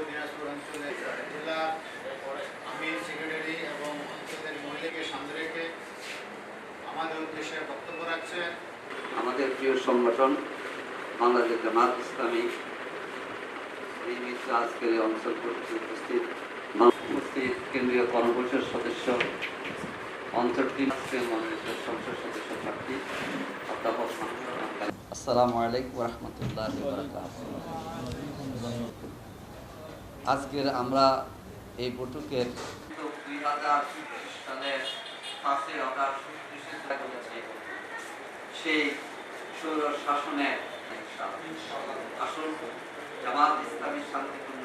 দিনাজপুর অঞ্চলের জেলা সেক্রেটারি এবং অঞ্চলের মহিলাকে সামনে রেখে আমাদের উদ্দেশ্যে বক্তব্য রাখছেন আমাদের প্রিয় সংগঠন বাংলাদেশ জামাত ইসলামী আজকের এই অঞ্চল উপস্থিত। উপস্থিত কেন্দ্রীয় কর্মপরিষদ সদস্য অঞ্চল তিন মনোনীত সংসদ সদস্য প্রার্থী অধ্যাপক আসসালামু আলাইকুম রহমতুল্লাহ আজকের আমরা এই বৈঠকের দুই হাজার সালের পাঁচই অগাস্ট সেই সৌর শাসনের আসল জামাত ইসলামী শান্তিপূর্ণ।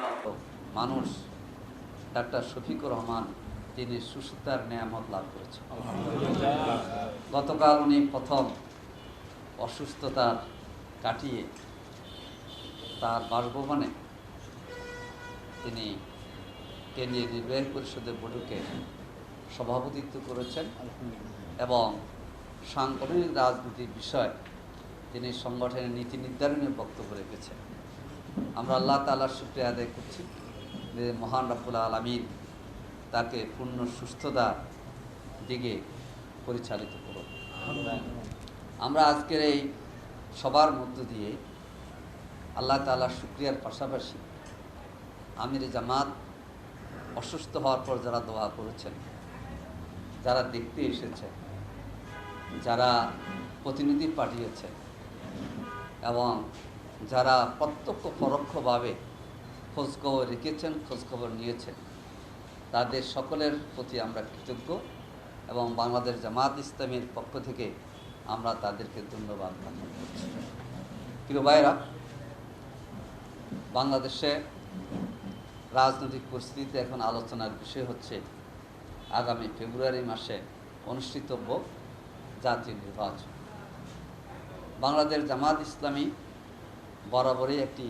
মানুষ ডাক্তার শফিকুর রহমান তিনি সুস্থতার নিয়ামত লাভ করেছেন। গতকাল উনি প্রথম অসুস্থতার কাটিয়ে তার বাসভবনে তিনি কেন্দ্রীয় নির্বাহী পরিষদের বৈঠকে সভাপতিত্ব করেছেন এবং সাংগঠনিক রাজনীতির বিষয় তিনি সংগঠনের নীতি নির্ধারণে বক্তব্য রেখেছেন। আমরা আল্লাহ তালার শুক্রিয়া আদায় করছি যে মহান রাব্বুল আলমিন তাকে পূর্ণ সুস্থতার দিকে পরিচালিত করুন। আমরা আজকের এই সবার মধ্য দিয়ে আল্লাহ তালার শুক্রিয়ার পাশাপাশি আমির জামাত অসুস্থ হওয়ার পর যারা দোয়া করেছেন, যারা দেখতে এসেছে যারা প্রতিনিধি পাঠিয়েছে এবং যারা প্রত্যক্ষ পরোক্ষভাবে খোঁজখবর রেখেছেন, খোঁজখবর নিয়েছেন, তাদের সকলের প্রতি আমরা কৃতজ্ঞ এবং বাংলাদেশ জামাত ইসলামের পক্ষ থেকে আমরা তাদেরকে ধন্যবাদ জ্ঞাপন করছি প্রিয় ভাইরা বাংলাদেশে রাজনৈতিক পরিস্থিতিতে এখন আলোচনার বিষয় হচ্ছে আগামী ফেব্রুয়ারি মাসে অনুষ্ঠিতব্য জাতীয় নির্বাচন। বাংলাদেশ জামাত ইসলামী বরাবরই একটি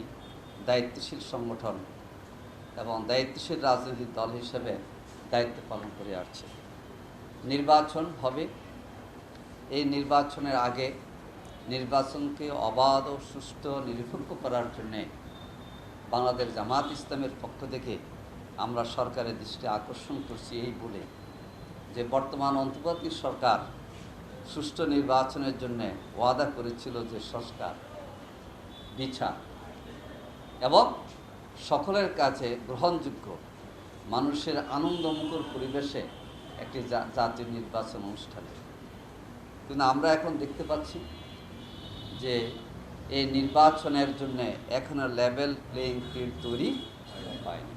দায়িত্বশীল সংগঠন এবং দায়িত্বশীল রাজনৈতিক দল হিসেবে দায়িত্ব পালন করে আসছে। নির্বাচন হবে। এই নির্বাচনের আগে নির্বাচনকে অবাধ ও সুষ্ঠু নিরপেক্ষ করার জন্যে বাংলাদেশ জামাত ইসলামের পক্ষ থেকে আমরা সরকারের দৃষ্টি আকর্ষণ করছি এই বলে যে বর্তমান অন্তর্বর্তী সরকার সুষ্ঠু নির্বাচনের জন্য ওয়াদা করেছিল যে সংস্কার, বিচার এবং সকলের কাছে গ্রহণযোগ্য মানুষের আনন্দমুখর পরিবেশে একটি জাতীয় নির্বাচন অনুষ্ঠান। কিন্তু আমরা এখন দেখতে পাচ্ছি যে এই নির্বাচনের জন্য এখনও লেভেল প্লেইং ফিল্ড তৈরি হয়নি।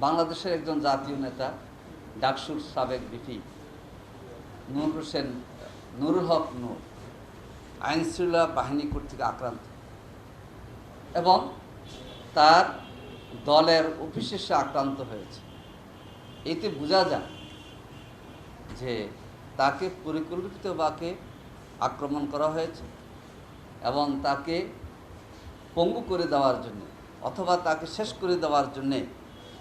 বাংলাদেশের একজন জাতীয় নেতা, ডাকসুর সাবেক বিপি নূর হোসেন, নুরুল হক নূর, আইনশৃঙ্খলা বাহিনী কর্তৃক আক্রান্ত। এবং তার দলের অফিসে সে আক্রান্ত হয়েছে। এতে বোঝা যায় যে তাকে পরিকল্পিতভাবে আক্রমণ করা হয়েছে এবং তাকে পঙ্গু করে দেওয়ার জন্য অথবা তাকে শেষ করে দেওয়ার জন্যে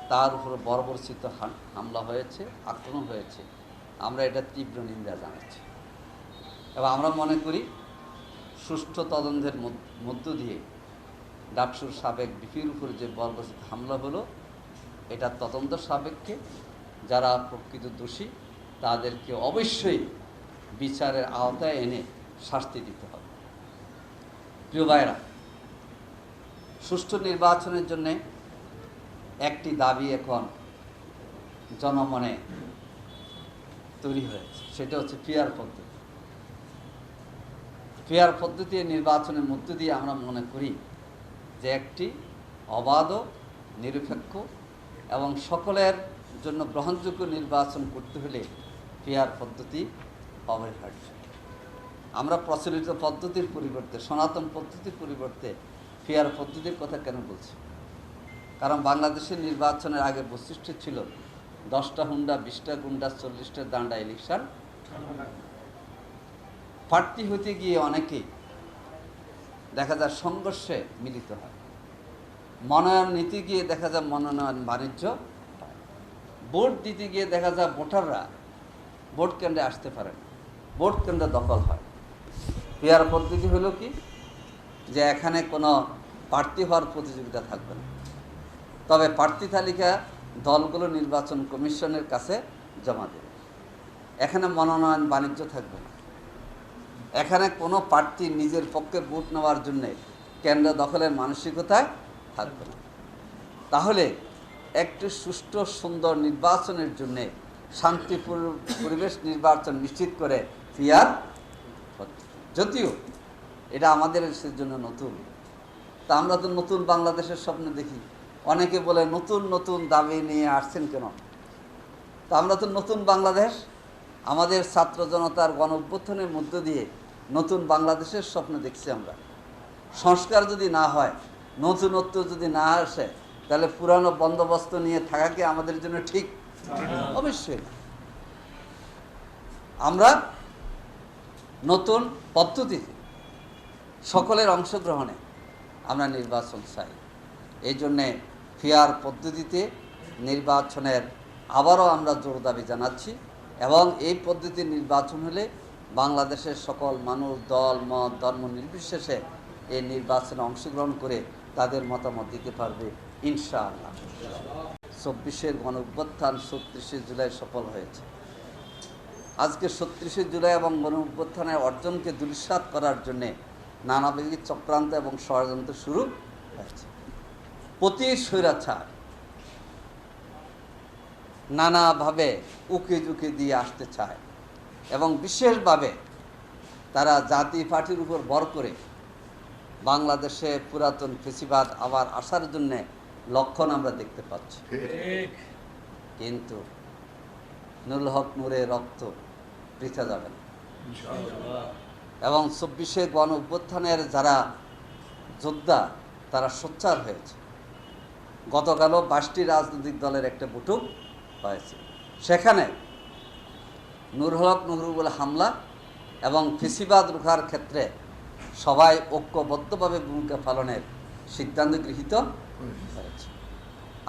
তার উপর বর্বরচিত হাম- হামলা হয়েছে, আক্রমণ হয়েছে। আমরা এটা তীব্র নিন্দা জানাচ্ছি। এবং আমরা মনে করি সুষ্ঠু তদন্তের মধ্য- দিয়ে ডাকসুর সাবেক বিপির উপর যে বর্বরচিত হামলা হলো, এটা তদন্ত সাপেক্ষে যারা প্রকৃত দোষী, তাদেরকে অবশ্যই বিচারের আওতায় এনে শাস্তি দিতে হবে। প্রিয় ভাইরা সুষ্ঠু নির্বাচনের জন্য একটি দাবি এখন জনমনে তৈরি হয়েছে, সেটা হচ্ছে ফিয়ার পদ্ধতি। ফেয়ার পদ্ধতি নির্বাচনের মধ্য দিয়ে আমরা মনে করি যে একটি অবাধ, নিরপেক্ষ এবং সকলের জন্য গ্রহণযোগ্য নির্বাচন করতে হলে ফেয়ার পদ্ধতি অপরিহার্য আমরা প্রচলিত পদ্ধতির পরিবর্তে, সনাতন পদ্ধতির পরিবর্তে ফেয়ার পদ্ধতির কথা কেন বলছি? কারণ বাংলাদেশের নির্বাচনের আগে বৈশিষ্ট্য ছিল দশটা হুন্ডা, বিশটা গুন্ডা, চল্লিশটা দান্ডা ইলেকশন। প্রার্থী হতে গিয়ে অনেকেই দেখা যায় সংঘর্ষে মিলিত হয়। মনোনয়ন নিতে গিয়ে দেখা যায় মনোনয়ন বাণিজ্য ভোট দিতে গিয়ে দেখা যায় ভোটাররা ভোট কেন্দ্রে আসতে পারে না। ভোট কেন্দ্র দখল হয়। পিয়ার পদ্ধতি হলো কি? যে এখানে কোনো প্রার্থী হওয়ার প্রতিযোগিতা থাকবে না। তবে প্রার্থী তালিকা দলগুলো নির্বাচন কমিশনের কাছে জমা দেবে। এখানে মনোনয়ন বাণিজ্য থাকবে না। এখানে কোনো প্রার্থী নিজের পক্ষে ভোট নেওয়ার জন্যে কেন্দ্র দখলের মানসিকতায় থাকবে না। তাহলে একটি সুষ্ঠু, সুন্দর নির্বাচনের জন্যে শান্তিপূর্ণ পরিবেশ নির্বাচন নিশ্চিত করে পদ্ধতি। যদিও এটা আমাদের দেশের জন্য নতুন। তা আমরা তো নতুন বাংলাদেশের স্বপ্ন দেখি। অনেকে বলে নতুন নতুন দাবি নিয়ে আসছেন কেন? তা আমরা তো নতুন বাংলাদেশ আমাদের ছাত্র জনতার গণ অভ্যুত্থানের মধ্য দিয়ে নতুন বাংলাদেশের স্বপ্ন দেখছি আমরা। সংস্কার যদি না হয় নতুনত্ব যদি না আসে তাহলে পুরানো বন্দোবস্ত নিয়ে থাকা কি আমাদের জন্য ঠিক? অবশ্যই আমরা নতুন পদ্ধতিতে সকলের অংশগ্রহণে আমরা নির্বাচন চাই। এই জন্যে ফিয়ার পদ্ধতিতে নির্বাচনের আবারও আমরা জোর দাবি জানাচ্ছি এবং এই পদ্ধতির নির্বাচন হলে বাংলাদেশের সকল মানুষ, দল, মত, ধর্ম নির্বিশেষে এই নির্বাচনে অংশগ্রহণ করে তাদের মতামত দিতে পারবে ইনশাআল্লাহ। চব্বিশের গণ অভ্যুত্থান ছত্রিশে জুলাই সফল হয়েছে। আজকে ছত্রিশে জুলাই এবং গণ অভ্যুত্থানের অর্জনকে দুলিশাত করার জন্যে নানাবিধ চক্রান্ত এবং ষড়যন্ত্র শুরু হয়েছে। প্রতি স্বৈরাচার নানাভাবে উকি ঝুঁকি দিয়ে আসতে চায় এবং বিশেষভাবে তারা জাতি পার্টির উপর ভর করে বাংলাদেশে পুরাতন ফেসিবাদ আবার আসার জন্যে লক্ষণ আমরা দেখতে পাচ্ছি। কিন্তু নুল হক নূরে রক্ত বৃথা যাবে এবং চব্বিশে গণ অভ্যুত্থানের যারা যোদ্ধা তারা সোচ্চার হয়েছে। গতকালও বাইশটি রাজনৈতিক দলের একটা বৈঠক হয়েছে। সেখানে নুর হক নুরুল হামলা এবং ফিসিবাদ রুখার ক্ষেত্রে সবাই ঐক্যবদ্ধভাবে ভূমিকা পালনের সিদ্ধান্ত গৃহীত হয়েছে।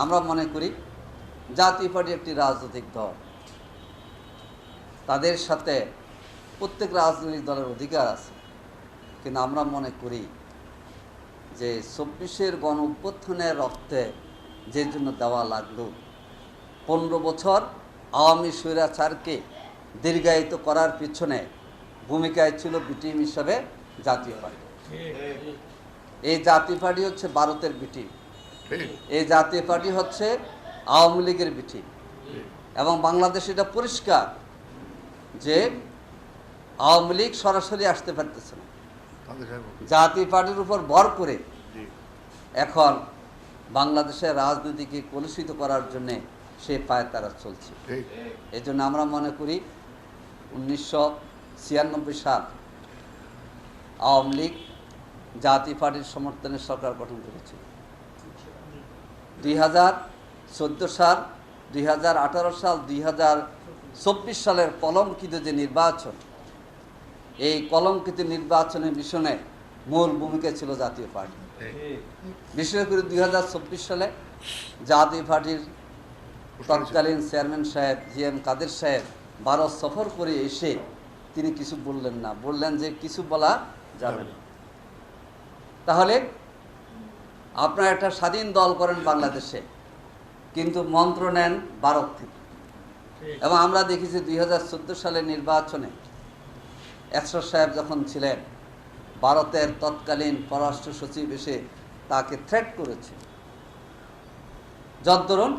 আমরা মনে করি জাতীয় পার্টি একটি রাজনৈতিক দল। তাদের সাথে প্রত্যেক রাজনৈতিক দলের অধিকার আছে। কিন্তু আমরা মনে করি যে চব্বিশের গণ অভ্যুত্থানের রক্তে যে জন্য দেওয়া লাগল, পনেরো বছর আওয়ামী স্বৈরাচারকে দীর্ঘায়িত করার পিছনে ভূমিকায় ছিল বিটিএম হিসাবে জাতীয় পার্টি। এই জাতীয় পার্টি হচ্ছে ভারতের বিটিম এই জাতীয় পার্টি হচ্ছে আওয়ামী লীগের বিটি এবং বাংলাদেশ এটা পরিষ্কার যে আওয়ামী লীগ সরাসরি আসতে পারতেছে না। জাতীয় পার্টির উপর ভর করে এখন বাংলাদেশের রাজনীতিকে কলুষিত করার জন্যে সে পায় তারা চলছে। এই জন্য আমরা মনে করি উনিশশো ছিয়ানব্বই সাল আওয়ামী লীগ জাতীয় পার্টির সমর্থনে সরকার গঠন করেছিল দুই হাজার চোদ্দ সাল দুই হাজার আঠারো সাল দুই হাজার চব্বিশ সালের কলঙ্কিত যে নির্বাচন, এই কলঙ্কিত নির্বাচনের মিশনে মূল ভূমিকা ছিল জাতীয় পার্টি। বিশেষ করে দুই হাজার চব্বিশ সালে জাতীয় পার্টির তৎকালীন চেয়ারম্যান সাহেব জি এম কাদের সাহেব ভারত সফর করে এসে তিনি কিছু বললেন না। বললেন যে কিছু বলা যাবে না। তাহলে আপনারা একটা স্বাধীন দল করেন বাংলাদেশে, কিন্তু মন্ত্র নেন ভারত থেকে। এবং আমরা দেখেছি দুই হাজার চোদ্দ সালের নির্বাচনে একশো সাহেব যখন ছিলেন, ভারতের তৎকালীন পররাষ্ট্র সচিব এসে তাকে থ্রেট করেছে। যদ্দরুন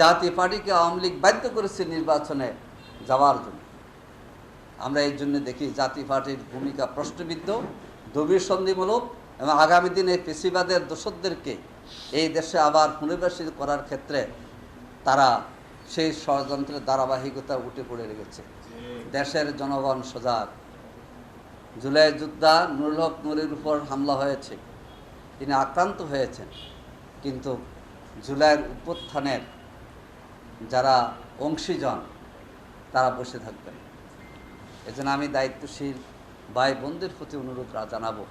জাতীয় পার্টিকে আওয়ামী লীগ বাধ্য করেছে নির্বাচনে যাওয়ার জন্য। আমরা এই জন্য দেখি জাতীয় পার্টির ভূমিকা প্রশ্নবিদ্ধ, গভীর সন্ধিমূলক এবং আগামী দিনে পেশিবাদের দোষদেরকে এই দেশে আবার পুনর্বাসিত করার ক্ষেত্রে তারা সেই ষড়যন্ত্রের ধারাবাহিকতা উঠে পড়ে রেখেছে দেশের জনগণ সজাগ। জুলাই যোদ্ধা নুরুল হক নুরের উপর হামলা হয়েছে। তিনি আক্রান্ত হয়েছেন। কিন্তু জুলাইয়ের উত্থানের যারা অংশীজন, তারা বসে থাকবেন। এজন্য আমি দায়িত্বশীল ভাই বোনদের প্রতি অনুরোধ জানাব।